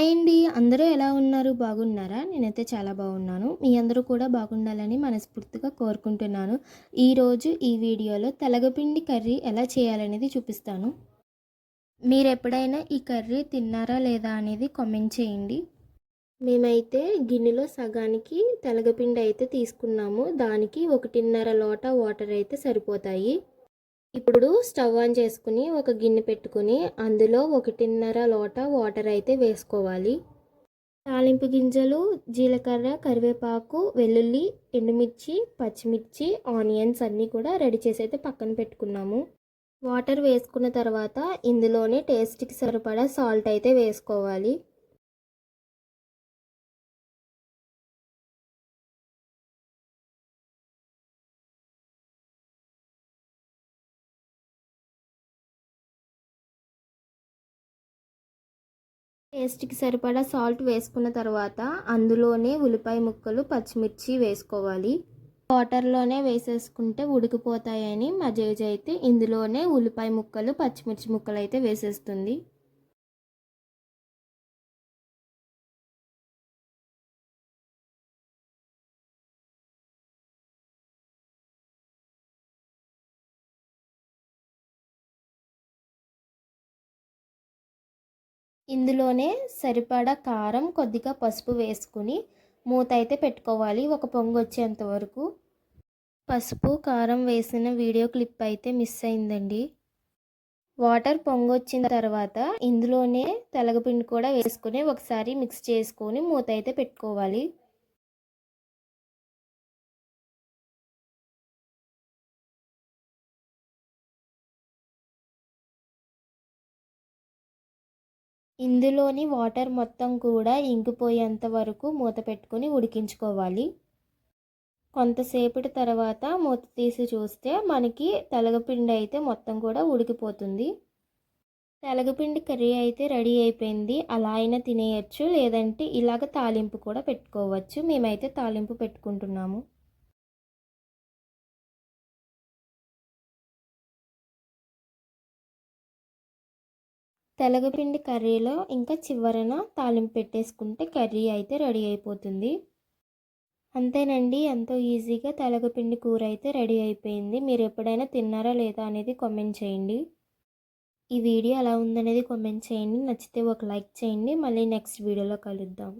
Hi అండి అందరూ ఎలా ఉన్నారు? బాగున్నారా? నేనైతే చాలా బాగున్నాను. మీ అందరూ కూడా బాగుండాలని మనస్ఫూర్తిగా కోరుకుంటున్నాను. ఈరోజు ఈ వీడియోలో తెలగపిండి కర్రీ ఎలా చేయాలనేది చూపిస్తాను. మీరు ఎప్పుడైనా ఈ కర్రీ తిన్నారా లేదా అనేది కామెంట్ చేయండి. మేమైతే గిన్నెలో సగానికి తెలగపిండి అయితే తీసుకున్నాము. దానికి ఒకటిన్నర లోట వాటర్ అయితే సరిపోతాయి. ఇప్పుడు స్టవ్ ఆన్ చేసుకుని ఒక గిన్నె పెట్టుకుని అందులో ఒకటిన్నర లోట వాటర్ అయితే వేసుకోవాలి. తాలింపు గింజలు జీలకర్ర కరివేపాకు వెల్లుల్లి ఎండుమిర్చి పచ్చిమిర్చి ఆనియన్స్ అన్నీ కూడా రెడీ చేసి అయితే పక్కన పెట్టుకున్నాము. వాటర్ వేసుకున్న తర్వాత ఇందులోనే టేస్ట్కి సరిపడా సాల్ట్ అయితే వేసుకోవాలి. టేస్ట్కి సరిపడా సాల్ట్ వేసుకున్న తర్వాత అందులోనే ఉల్లిపాయ ముక్కలు పచ్చిమిర్చి వేసుకోవాలి. వాటర్లోనే వేసేసుకుంటే ఉడికిపోతాయని మా జేజ అయితే ఇందులోనే ఉల్లిపాయ ముక్కలు పచ్చిమిర్చి ముక్కలు అయితే వేసేస్తుంది. ఇందులోనే సరిపడా కారం కొద్దిగా పసుపు వేసుకుని మూత అయితే పెట్టుకోవాలి. ఒక పొంగు వచ్చేంత వరకు. పసుపు కారం వేసిన వీడియో క్లిప్ అయితే మిస్ అయిందండి. వాటర్ పొంగు వచ్చిన తర్వాత ఇందులోనే తెలగపిండి కూడా వేసుకుని ఒకసారి మిక్స్ చేసుకొని మూత అయితే పెట్టుకోవాలి. ఇందులోని వాటర్ మొత్తం కూడా ఇంకిపోయేంత వరకు మూత పెట్టుకొని ఉడికించుకోవాలి. కొంతసేపటి తర్వాత మూత తీసి చూస్తే మనకి తెలగపిండి అయితే మొత్తం కూడా ఉడికిపోతుంది. తెలగపిండి కర్రీ అయితే రెడీ అయిపోయింది. అలా అయినా తినేయచ్చు లేదంటే ఇలాగ తాలింపు కూడా పెట్టుకోవచ్చు. మేమైతే తాలింపు పెట్టుకుంటున్నాము. తెలగపిండి కర్రీలో ఇంకా చివరన తాలింపు పెట్టేసుకుంటే కర్రీ అయితే రెడీ అయిపోతుంది. అంతేనండి ఎంతో ఈజీగా తెలగపిండి కూర అయితే రెడీ అయిపోయింది. మీరు ఎప్పుడైనా తిన్నారా లేదా అనేది కామెంట్ చేయండి. ఈ వీడియో ఎలా ఉందనేది కామెంట్ చేయండి. నచ్చితే ఒక లైక్ చేయండి. మళ్ళీ నెక్స్ట్ వీడియోలో కలుద్దాం.